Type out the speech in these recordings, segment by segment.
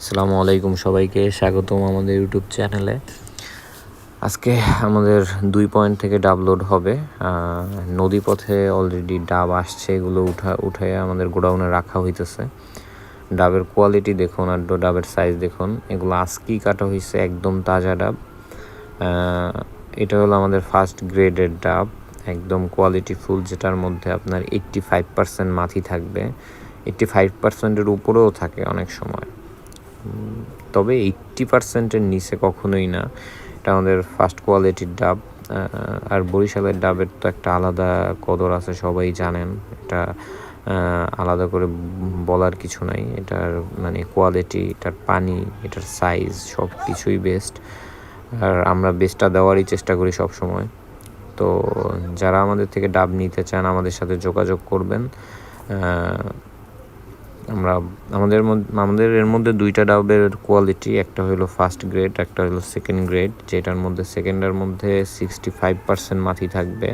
আসসালামু আলাইকুম সবাইকে স্বাগতম আমাদের ইউটিউব চ্যানেলে। আজকে আমাদের দুই পয়েন্ট থেকে ডাব লোড হবে। আহ, নদীপথে অলরেডি ডাব আসছে এগুলো উঠা উঠে আমাদের গোডাউনে রাখা হইতেছে। ডাবের কোয়ালিটি দেখুন আর ডাবের সাইজ দেখুন এগুলো আজকেই কাটা হয়েছে একদম তাজা ডাব। এটা হলো আমাদের ফার্স্ট গ্রেডের ডাব একদম কোয়ালিটি ফুল যেটার মধ্যে আপনার এইট্টি ফাইভ পার্সেন্ট মাথি থাকবে। এইট্টি ফাইভ পার্সেন্টের উপরেও থাকে অনেক সময়। তবে এইট্টি পার্সেন্টের নিচে কখনোই না। এটা আমাদের ফার্স্ট কোয়ালিটির ডাব আর বরিশালের ডাবের তো একটা আলাদা কদর আছে, সবাই জানেন। এটা আলাদা করে বলার কিছু নাই। এটার মানে কোয়ালিটি এটার পানি, এটার সাইজ সব কিছুই বেস্ট আর আমরা বেস্টটা দেওয়ারই চেষ্টা করি সব সময় তো যারা আমাদের থেকে ডাব নিতে চান, আমাদের সাথে যোগাযোগ করবেন। আমরা আমাদের মধ্যে, আমাদের এর মধ্যে দুইটা ডাবের কোয়ালিটি একটা হলো ফার্স্ট গ্রেড একটা হলো সেকেন্ড গ্রেড যেটার মধ্যে সেকেন্ডের মধ্যে সিক্সটি ফাইভ পার্সেন্ট মাথি থাকবে,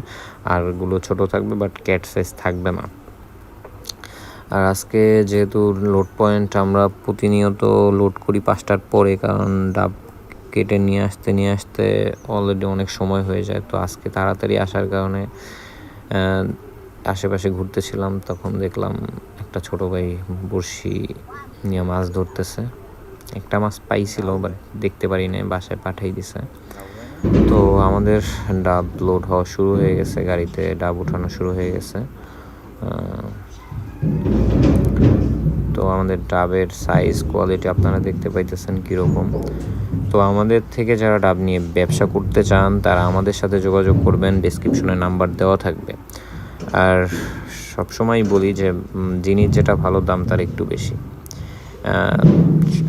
আরগুলো ছোট থাকবে বাট ক্যাট সাইজ থাকবে না। আর আজকে যেহেতু লোড পয়েন্ট আমরা প্রতিনিয়ত লোড করি পাঁচটার পরে, কারণ ডাব কেটে নিয়ে আসতে নিয়ে আসতে অলরেডি অনেক সময় হয়ে যায়, তো আজকে তাড়াতাড়ি আসার কারণে আশেপাশে ঘুরতেছিলাম, তখন দেখলাম একটা ছোট ভাই বড়শি নিয়ে মাছ ধরতেছে। একটা মাছ পাইছিল বাট দেখতে পারি নাই, বাসায় পাঠাই দিছে। তো আমাদের ডাব লোড হওয়া শুরু হয়ে গেছে, গাড়িতে ডাব উঠানো শুরু হয়ে গেছে। তো আমাদের ডাবের সাইজ কোয়ালিটি আপনারা দেখতে পাইতেছেন কীরকম। তো আমাদের থেকে যারা ডাব নিয়ে ব্যবসা করতে চান, তারা আমাদের সাথে যোগাযোগ করবেন ডিসক্রিপশনে নাম্বার দেওয়া থাকবে। আর সবসময় বলি যে জিনিস যেটা ভালো, দাম তার একটু বেশি।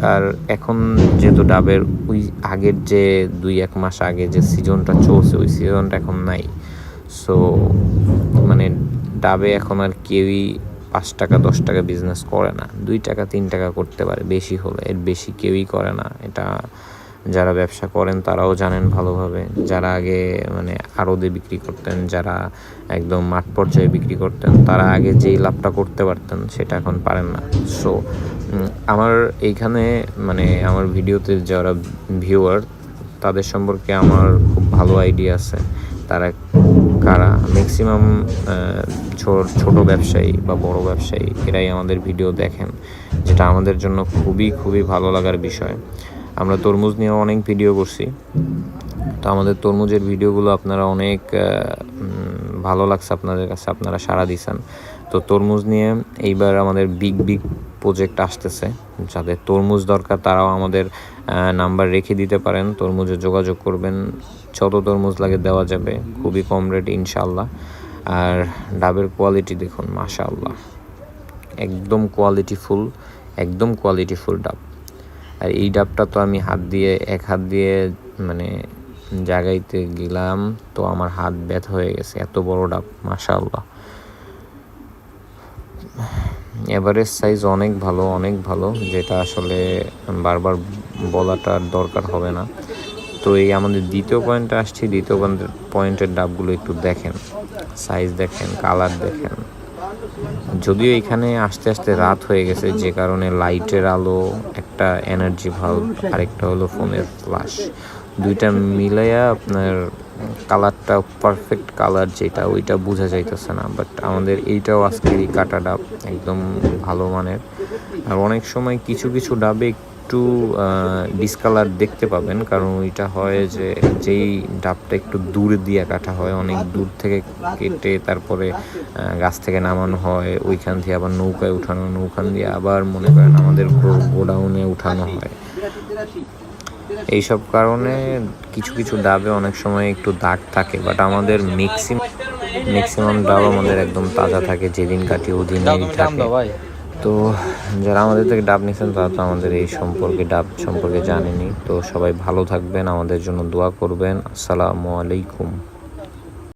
আর এখন যেহেতু ডাবের ওই আগের যে দুই, এক মাস আগে যে সিজনটা চলছে, ওই সিজনটা এখন নাই। সো মানে ডাবে এখন আর কেউই পাঁচ টাকা, দশ টাকা বিজনেস করে না। দুই টাকা, তিন টাকা করতে পারে, বেশি হলে। এর বেশি কেউই করে না। এটা যারা ব্যবসা করেন তারাও জানেন ভালোভাবে। যারা আগে মানে আড়দে বিক্রি করতেন, যারা একদম মাঠ পর্যায়ে বিক্রি করতেন, তারা আগে যেই লাভটা করতে পারতেন সেটা এখন পারেন না। সো আমার এইখানে মানে আমার ভিডিওতে যারা ভিউয়ার তাদের সম্পর্কে আমার খুব ভালো আইডিয়া আছে। তারা কারা? ম্যাক্সিমাম ছোট ব্যবসায়ী বা বড় ব্যবসায়ী, এরাই আমাদের ভিডিও দেখেন। যেটা আমাদের জন্য খুবই খুবই ভালো লাগার বিষয়। আমরা তরমুজ নিয়েও অনেক ভিডিও করছি। তো আমাদের তরমুজের ভিডিওগুলো আপনারা অনেক ভালো লাগছে আপনাদের কাছে, আপনারা সাড়া দিছেন। তো তরমুজ নিয়ে এইবার আমাদের বিগ বিগ প্রজেক্ট আসতেছে। যাদের তরমুজ দরকার তারাও আমাদের নাম্বার রেখে দিতে পারেন। তরমুজে যোগাযোগ করবেন। যত তরমুজ লাগে দেওয়া যাবে। খুবই কম রেট ইনশাল্লাহ আর ডাবের কোয়ালিটি দেখুন, মাশাআল্লাহ। একদম কোয়ালিটিফুল একদম কোয়ালিটিফুল ডাব। আর এই ডাবটা তো আমি হাত দিয়ে, এক হাত দিয়ে মানে জাগাইতে গেলাম, তো আমার হাত ব্যথা হয়ে গেছে। এত বড় ডাব, মাশাআল্লাহ। এভারেজ সাইজ অনেক ভালো অনেক ভালো, যেটা আসলে বারবার বলাটার দরকার হবে না। তো এই আমাদের দ্বিতীয় পয়েন্টে আসছি, দ্বিতীয় পয়েন্টের ডাবগুলো একটু দেখেন, সাইজ দেখেন, কালার দেখেন। যদিও এখানে আস্তে আস্তে রাত হয়ে গেছে, যে কারণে লাইটের আলো একটা এনার্জি ভাল্ব আরেকটা হলো ফোনের ফ্লাশ দুইটা মিলাইয়া আপনার কালারটা পারফেক্ট কালার যেটা, ওইটা বোঝা যাইতেছে না। বাট আমাদের এইটাও আজকেরই কাটা ডাব একদম ভালো মানের। আর অনেক সময় কিছু কিছু ডাবে একটু ডিসকালার দেখতে পাবেন। কারণ ওইটা হয় যে যেই ডাবটা একটু দূর দিয়ে কাটা হয় অনেক দূর থেকে কেটে তারপরে গাছ থেকে নামানো হয় ওইখান থেকে আবার নৌকায় উঠানো নৌকান দিয়ে আবার মনে করেন আমাদের গোডাউনে উঠানো হয়। এইসব কারণে কিছু কিছু ডাবে অনেক সময় একটু দাগ থাকে বাট আমাদের ম্যাক্সিমাম ম্যাক্সিমাম ডাব আমাদের একদম তাজা থাকে যেদিন কাটি ওদিনই থাকে। তো যারা আমাদের থেকে ডাব নিয়েছেন তারা তো আমাদের এই সম্পর্কে, ডাব সম্পর্কে জানেনি। তো সবাই ভালো থাকবেন, আমাদের জন্য দোয়া করবেন। আসসালামু আলাইকুম।